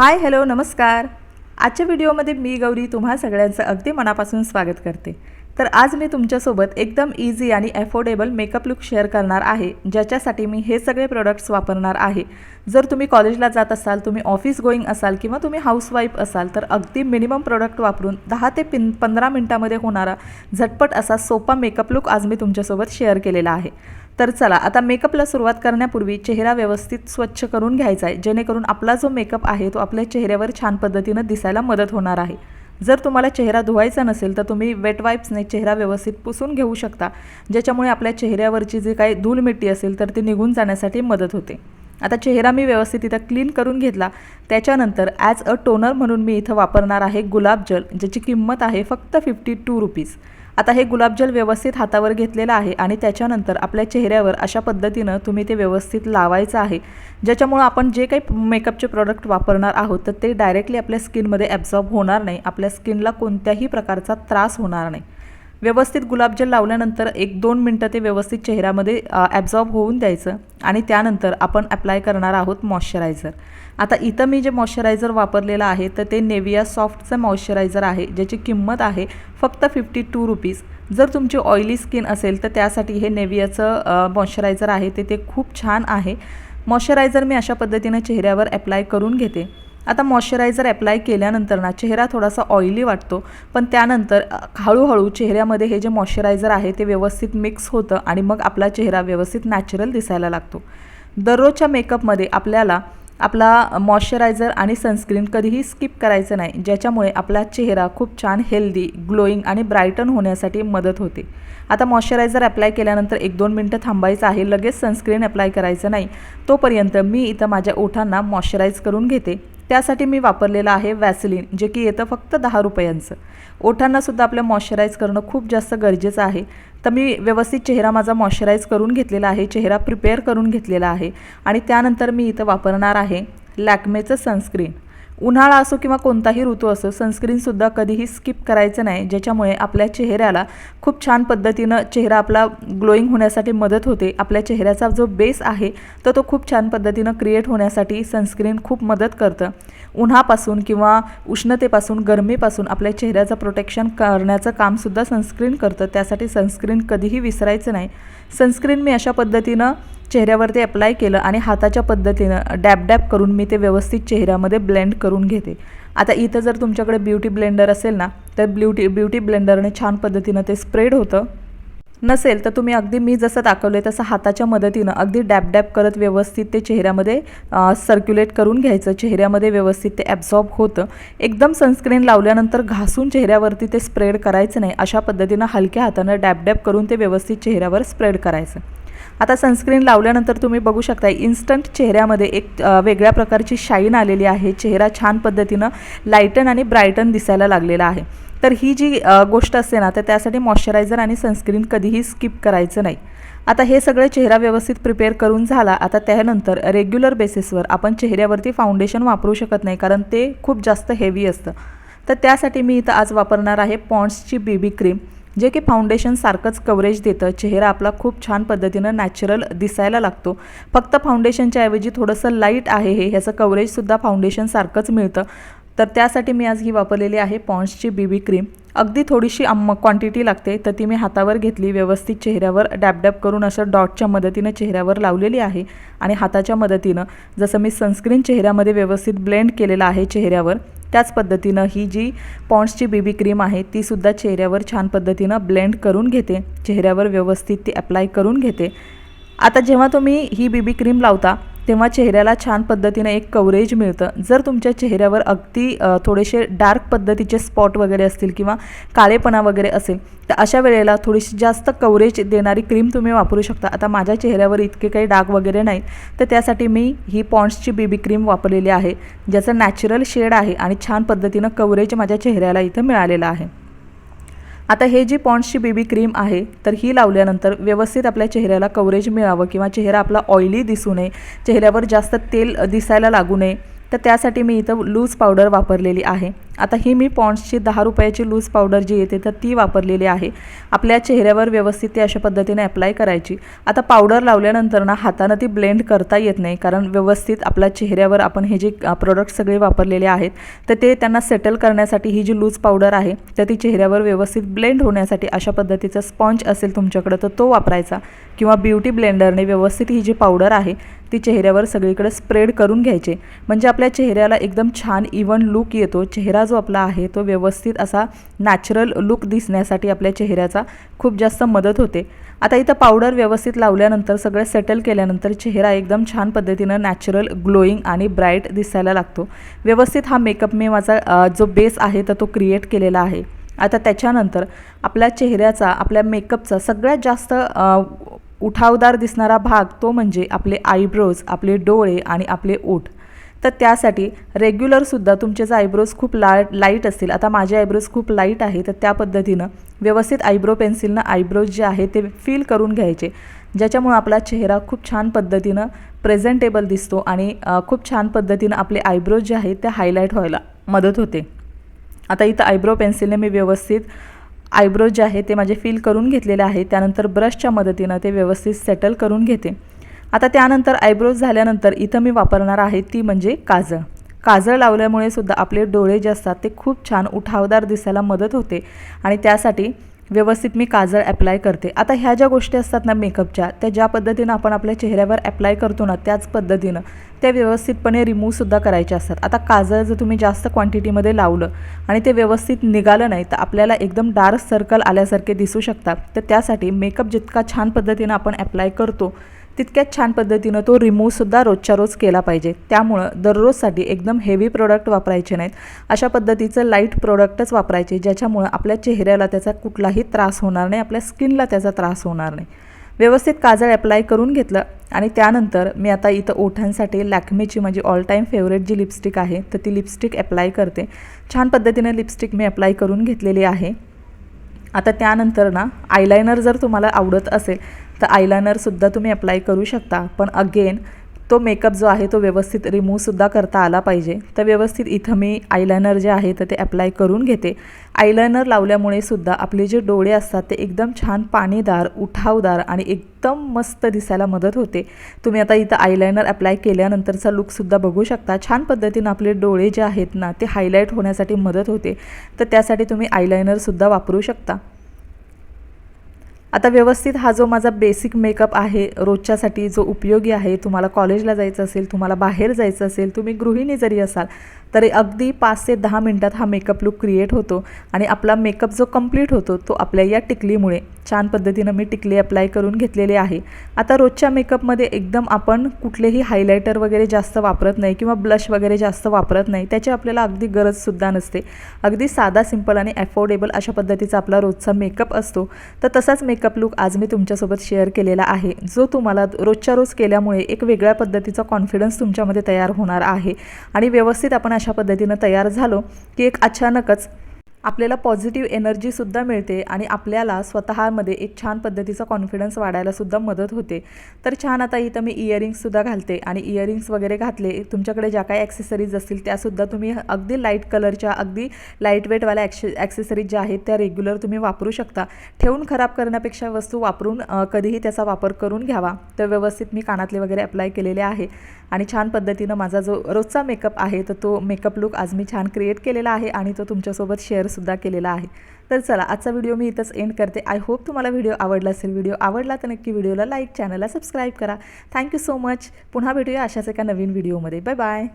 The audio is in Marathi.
हाय हॅलो नमस्कार. आजच्या व्हिडिओमध्ये मी गौरी तुम्हा सगळ्यांचं अगदी मनापासून स्वागत करते. तर आज मी तुमच्यासोबत एकदम इझी आणि अफोर्डेबल मेकअप लुक शेअर करणार आहे. ज्याच्यासाठी मी हे सगळे प्रोडक्ट्स वापरणार आहे. जर तुम्ही कॉलेजला जात असाल तुम्ही ऑफिस गोईंग असाल किंवा तुम्ही हाऊसवाईफ असाल तर अगदी मिनिमम प्रोडक्ट वापरून दहा ते पिन पंधरा मिनटामध्ये होणारा झटपट असा सोपा मेकअप लुक आज मी तुमच्यासोबत शेअर केलेला आहे. तर चला आता मेकअपला सुरुवात करण्यापूर्वी चेहरा व्यवस्थित स्वच्छ करून घ्यायचा आहे. जेणेकरून आपला जो मेकअप आहे तो आपल्या चेहऱ्यावर छान पद्धतीनं दिसायला मदत होणार आहे. जर तुम्हाला चेहरा धुवायचा नसेल तर तुम्ही वेट वाईप्सने चेहरा व्यवस्थित पुसून घेऊ शकता ज्याच्यामुळे आपल्या चेहऱ्यावरची जी काही धूल मिट्टी असेल तर ती निघून जाण्यासाठी मदत होते. आता चेहरा मी व्यवस्थित इथं क्लीन करून घेतला. त्याच्यानंतर ॲज अ टोनर म्हणून मी इथं वापरणार आहे गुलाबजल ज्याची किंमत आहे फक्त फिफ्टी टू रुपीज आता हे गुलाबजल व्यवस्थित हातावर घेतलेलं आहे आणि त्याच्यानंतर आपल्या चेहऱ्यावर अशा पद्धतीनं तुम्ही ते व्यवस्थित लावायचं आहे. ज्याच्यामुळं आपण जे काही मेकअपचे प्रोडक्ट वापरणार आहोत तर ते डायरेक्टली आपल्या स्किनमध्ये ॲब्झॉर्ब होणार नाही. आपल्या स्किनला कोणत्याही प्रकारचा त्रास होणार नाही. व्यवस्थित गुलाबजल लावल्यानंतर एक दोन मिनटं ते व्यवस्थित चेहऱ्यामध्ये ॲब्झॉर्ब होऊन द्यायचं आणि त्यानंतर आपण अप्लाय करणार आहोत मॉइश्चरायझर आता इथं मी जे मॉइश्चरायझर वापरलेलं आहे तर ते नेविया सॉफ्टचं मॉइश्चरायझर आहे ज्याची किंमत आहे फक्त फिफ्टी टू रुपीज जर तुमची ऑइली स्किन असेल तर त्यासाठी हे नेवियाचं मॉइश्चरायझर आहे ते ते खूप छान आहे. मॉइश्चरायझर मी अशा पद्धतीनं चेहऱ्यावर अप्लाय करून घेते. आता मॉइश्चरायझर अप्लाय केल्यानंतर ना चेहरा थोडासा ऑइली वाटतो पण त्यानंतर हळूहळू चेहऱ्यामध्ये हे जे मॉइश्चरायझर आहे ते व्यवस्थित मिक्स होतं आणि मग आपला चेहरा व्यवस्थित नॅचरल दिसायला लागतो. दररोजच्या मेकअपमध्ये आपल्याला आपला मॉइश्चरायझर आणि सनस्क्रीन कधीही स्किप करायचं नाही ज्याच्यामुळे आपला चेहरा खूप छान हेल्दी ग्लोईंग आणि ब्रायटन होण्यासाठी मदत होते. आता मॉइश्चरायझर अप्लाय केल्यानंतर एक दोन मिनटं थांबायचं आहे लगेच सनस्क्रीन अप्लाय करायचं नाही. तोपर्यंत मी इथं माझ्या ओठांना मॉइश्चराईज करून घेते. त्यासाठी मी वापरलेलं आहे वॅसलिन जे की येतं फक्त दहा रुपयांचं. ओठांनासुद्धा आपलं मॉइश्चराईज करणं खूप जास्त गरजेचं आहे. तर मी व्यवस्थित चेहरा माझा मॉइश्चराईज करून घेतलेला आहे चेहरा प्रिपेअर करून घेतलेला आहे आणि त्यानंतर मी इथं वापरणार आहे लॅक्मेचं सनस्क्रीन उन्हाळा असो किंवा कोणताही ऋतू असो सनस्क्रीनसुद्धा कधीही स्किप करायचं नाही ज्याच्यामुळे आपल्या चेहऱ्याला खूप छान पद्धतीनं चेहरा आपला ग्लोईंग होण्यासाठी मदत होते. आपल्या चेहऱ्याचा जो बेस आहे तर तो खूप छान पद्धतीनं क्रिएट होण्यासाठी सनस्क्रीन खूप मदत करतं. उन्हापासून किंवा उष्णतेपासून गरमीपासून आपल्या चेहऱ्याचं प्रोटेक्शन करण्याचं कामसुद्धा सनस्क्रीन करतं. त्यासाठी सनस्क्रीन कधीही विसरायचं नाही. सनस्क्रीन मी अशा पद्धतीनं चेहऱ्यावरती अप्लाय केलं आणि हाताच्या पद्धतीनं डॅब डॅब करून मी ते व्यवस्थित चेहऱ्यामध्ये ब्लेंड करून घेते. आता इथं जर तुमच्याकडे ब्युटी ब्लेंडर असेल ना तर ब्युटी ब्युटी ब्लेंडरने छान पद्धतीनं ते स्प्रेड होतं. नसेल तर तुम्ही अगदी मी जसं दाखवलं आहे तसं हाताच्या मदतीनं अगदी डॅब डॅब करत व्यवस्थित ते चेहऱ्यामध्ये सर्क्युलेट करून घ्यायचं. चेहऱ्यामध्ये व्यवस्थित ते ॲब्झॉर्ब होतं. एकदम सनस्क्रीन लावल्यानंतर घासून चेहऱ्यावरती ते स्प्रेड करायचं नाही. अशा पद्धतीनं हलक्या हातानं डॅब डॅप करून ते व्यवस्थित चेहऱ्यावर स्प्रेड करायचं. आता सनस्क्रीन लावल्यानंतर तुम्ही बघू शकता इन्स्टंट चेहऱ्यामध्ये एक वेगळ्या प्रकारची शाईन आलेली आहे. चेहरा छान पद्धतीनं लाईटन आणि ब्रायटन दिसायला लागलेला आहे. तर ही जी गोष्ट असते ना तर त्यासाठी मॉइश्चरायझर आणि सनस्क्रीन कधीही स्किप करायचं नाही. आता हे सगळं चेहरा व्यवस्थित प्रिपेअर करून झाला आता त्यानंतर रेग्युलर बेसिसवर आपण चेहऱ्यावरती फाउंडेशन वापरू शकत नाही कारण ते खूप जास्त हेवी असतं. तर त्यासाठी मी इथं आज वापरणार आहे पॉन्ड्सची बेबी क्रीम जे की फाउंडेशनसारखंच कवरेज देतं. चेहरा आपला खूप छान पद्धतीनं नॅचरल दिसायला लागतो. फक्त फाउंडेशनच्या ऐवजी थोडंसं लाइट आहे हे. ह्याचं कवरेजसुद्धा फाउंडेशनसारखंच मिळतं. तर त्यासाठी मी आज ही वापरलेली आहे पॉन्ड्सची बीबी क्रीम अगदी थोडीशी अम्म क्वांटिटी लागते. तर ती मी हातावर घेतली. व्यवस्थित चेहऱ्यावर डॅब डॅब करून असं डॉटच्या मदतीनं चेहऱ्यावर लावलेली आहे. आणि हाताच्या मदतीनं जसं मी सनस्क्रीन चेहऱ्यामध्ये व्यवस्थित ब्लेंड केलेलं आहे चेहऱ्यावर त्याच पद्धतीनं ही जी पॉन्ड्सची बेबी क्रीम आहे तीसुद्धा चेहऱ्यावर छान पद्धतीनं ब्लेंड करून घेते. चेहऱ्यावर व्यवस्थित ती अप्लाय करून घेते. आता जेव्हा तुम्ही ही बीबी क्रीम लावता तेव्हा चेहऱ्याला छान पद्धतीनं एक कवरेज मिळतं. जर तुमच्या चेहऱ्यावर अगदी थोडेसे डार्क पद्धतीचे स्पॉट वगैरे असतील किंवा काळेपणा वगैरे असेल तर अशा वेळेला थोडीशी जास्त कवरेज देणारी क्रीम तुम्ही वापरू शकता. आता माझ्या चेहऱ्यावर इतके काही डाग वगैरे नाहीत तर त्यासाठी मी ही पॉन्ड्सची बेबी क्रीम वापरलेली आहे ज्याचं नॅचरल शेड आहे आणि छान पद्धतीनं कवरेज माझ्या चेहऱ्याला इथं मिळालेलं आहे. आता हे जी पॉन्ड्सची बेबी क्रीम आहे तर ही लावल्यानंतर व्यवस्थित आपल्या चेहऱ्याला कवरेज मिळावं किंवा चेहरा आपला ऑइली दिसू नये चेहऱ्यावर जास्त तेल दिसायला लागू नये. तर त्यासाठी मी इथं लूज पावडर वापरलेली आहे. आता ही मी पॉन्ड्सची दहा रुपयाची लूज पावडर जी येते तर ती वापरलेली आहे. आपल्या चेहऱ्यावर व्यवस्थित ती अशा पद्धतीने अप्लाय करायची. आता पावडर लावल्यानंतर ना हातानं ती ब्लेंड करता येत नाही कारण व्यवस्थित आपल्या चेहऱ्यावर आपण हे जे प्रोडक्ट सगळे वापरलेले आहेत तर ते त्यांना सेटल करण्यासाठी ही जी लूज पावडर आहे तर ती चेहऱ्यावर व्यवस्थित ब्लेंड होण्यासाठी अशा पद्धतीचा स्पॉन्ज असेल तुमच्याकडं तर तो वापरायचा. किंवा ब्युटी ब्लेंडरने व्यवस्थित ही जी पावडर आहे ती चेहऱ्यावर सगळीकडे स्प्रेड करून घ्यायचे. म्हणजे आपल्या चेहऱ्याला एकदम छान इवन लुक येतो. चेहरा जो आपला आहे तो व्यवस्थित असा नॅचरल लुक दिसण्यासाठी आपल्या चेहऱ्याचा खूप जास्त मदत होते. आता इथं पावडर व्यवस्थित लावल्यानंतर सगळं सेटल केल्यानंतर चेहरा एकदम छान पद्धतीनं नॅचरल ग्लोईंग आणि ब्राईट दिसायला लागतो. व्यवस्थित हा मेकअप मी माझा जो बेस आहे तर तो क्रिएट केलेला आहे. आता त्याच्यानंतर आपल्या चेहऱ्याचा आपल्या मेकअपचा सगळ्यात जास्त उठावदार दिसणारा भाग तो म्हणजे आपले आयब्रोज आपले डोळे आणि आपले ओठ. तर त्यासाठी रेग्युलरसुद्धा तुमचे जर आयब्रोज खूप ला लाइट असतील आता माझे आयब्रोज खूप लाइट आहे तर त्या पद्धतीनं व्यवस्थित आयब्रो पेन्सिलनं आयब्रोज जे आहे ते फील करून घ्यायचे. ज्याच्यामुळं आपला चेहरा खूप छान पद्धतीनं प्रेझेंटेबल दिसतो आणि खूप छान पद्धतीनं आपले आयब्रोज जे आहेत ते हायलाईट व्हायला मदत होते. आता इथं आयब्रो पेन्सिलने मी व्यवस्थित आयब्रोज जे आहे ते माझे फिल करून घेतलेले आहे. त्यानंतर ब्रशच्या मदतीनं ते व्यवस्थित सेटल करून घेते. आता त्यानंतर आयब्रोज झाल्यानंतर इथं मी वापरणार आहे ती म्हणजे काजळ. काजळ लावल्यामुळे सुद्धा आपले डोळे जे असतात ते खूप छान उठावदार दिसायला मदत होते आणि त्यासाठी व्यवस्थित मी काजळ ॲप्लाय करते. आता ह्या ज्या गोष्टी असतात ना मेकअपच्या त्या ज्या पद्धतीनं आपण आपल्या चेहऱ्यावर ॲप्लाय करतो ना त्याच पद्धतीनं त्या व्यवस्थितपणे रिमूव्हसुद्धा करायच्या असतात. आता काजळ जर तुम्ही जास्त क्वांटिटीमध्ये लावलं आणि ते व्यवस्थित निघालं नाही तर आपल्याला एकदम डार्क सर्कल आल्यासारखे दिसू शकतात. तर त्यासाठी मेकअप जितका छान पद्धतीनं आपण ॲप्लाय करतो तितक्याच छान पद्धतीनं तो रिमूव्हसुद्धा रोजच्या रोज केला पाहिजे. त्यामुळं दररोजसाठी एकदम हेवी प्रोडक्ट वापरायचे नाहीत. अशा पद्धतीचं लाइट प्रोडक्टच वापरायचे ज्याच्यामुळं आपल्या चेहऱ्याला त्याचा कुठलाही त्रास होणार नाही आपल्या स्किनला त्याचा त्रास होणार नाही. व्यवस्थित काजळ अप्लाय करून घेतलं आणि त्यानंतर मी आता इथं ओठांसाठी लॅक्मेची माझी ऑल टाईम फेवरेट जी लिपस्टिक आहे तर ती लिपस्टिक अप्लाय करते. छान पद्धतीने लिपस्टिक मी अप्लाय करून घेतलेली आहे. आता त्यानंतर ना आयलायनर जर तुम्हाला आवडत असेल तर आयलायनरसुद्धा तुम्ही अप्लाय करू शकता. पण अगेन तो मेकअप जो आहे तो व्यवस्थित रिमूव्हसुद्धा करता आला पाहिजे. तर व्यवस्थित इथं मी आयलायनर जे आहे तर ते अप्लाय करून घेते. आयलायनर लावल्यामुळे सुद्धा आपले जे डोळे असतात ते एकदम छान पाणीदार उठावदार आणि एकदम मस्त दिसायला मदत होते. तुम्ही आता इथं आयलायनर अप्लाय केल्यानंतरचा लुकसुद्धा बघू शकता. छान पद्धतीनं आपले डोळे जे आहेत ना ते हायलाईट होण्यासाठी मदत होते. तर त्यासाठी तुम्ही आयलायनरसुद्धा वापरू शकता. आता व्यवस्थित हा जो माझा बेसिक मेकअप आहे रोजच्यासाठी जो उपयोगी आहे तुम्हाला कॉलेजला जायचं असेल तुम्हाला बाहेर जायचं असेल तुम्ही गृहिणी जरी असाल तरी अगदी पाच ते दहा मिनटात हा मेकअप लुक क्रिएट होतो आणि आपला मेकअप जो कंप्लीट होतो तो आपल्या या टिकलीमुळे. छान पद्धतीनं मी टिकली अप्लाय करून घेतलेली आहे. आता रोजच्या मेकअपमध्ये एकदम आपण कुठलेही हायलायटर वगैरे जास्त वापरत नाही किंवा ब्लश वगैरे जास्त वापरत नाही त्याची आपल्याला अगदी गरजसुद्धा नसते. अगदी साधा सिंपल आणि ॲफोर्डेबल अशा पद्धतीचा आपला रोजचा मेकअप असतो. तर तसाच मेकअप लुक आज मी तुमच्यासोबत शेअर केलेला आहे. जो तुम्हाला रोजच्या रोज केल्यामुळे एक वेगळ्या पद्धतीचा कॉन्फिडन्स तुमच्यामध्ये तयार होणार आहे. आणि व्यवस्थित आपण अशा पद्धतीनं तयार झालो की एक अचानकच आपल्याला पॉझिटिव्ह एनर्जीसुद्धा मिळते आणि आपल्याला स्वतःमध्ये एक छान पद्धतीचा कॉन्फिडन्स वाढायलासुद्धा मदत होते. तर छान आता इथं मी इयरिंग्ससुद्धा घालते आणि इयरिंग्स वगैरे घातले. तुमच्याकडे ज्या काही ॲक्सेसरीज असतील त्यासुद्धा तुम्ही अगदी लाइट कलरच्या अगदी लाइट वेटवाल्या ॲक्से ॲक्सेसरीज ज्या आहेत त्या रेग्युलर तुम्ही वापरू शकता. ठेवून खराब करण्यापेक्षा वस्तू वापरून कधीही त्याचा वापर करून घ्यावा. तर व्यवस्थित मी कानातले वगैरे अप्लाय केलेले आहे. आणि छान पद्धतीनं माझा जो रोजचा मेकअप आहे तर तो मेकअप लुक आज मी छान क्रिएट केलेला आहे आणि तो तुमच्यासोबत शेअर सुद्धा केलेला आहे. तर चला आजचा व्हिडिओ मी इथंच एंड करते. आय होप तुम्हाला व्हिडिओ आवडला असेल. व्हिडिओ आवडला तर नक्की व्हिडिओला लाईक चॅनलला सबस्क्राईब करा. थँक्यू सो मच पुन्हा भेटूया अशाच एका नवीन व्हिडिओमध्ये बाय बाय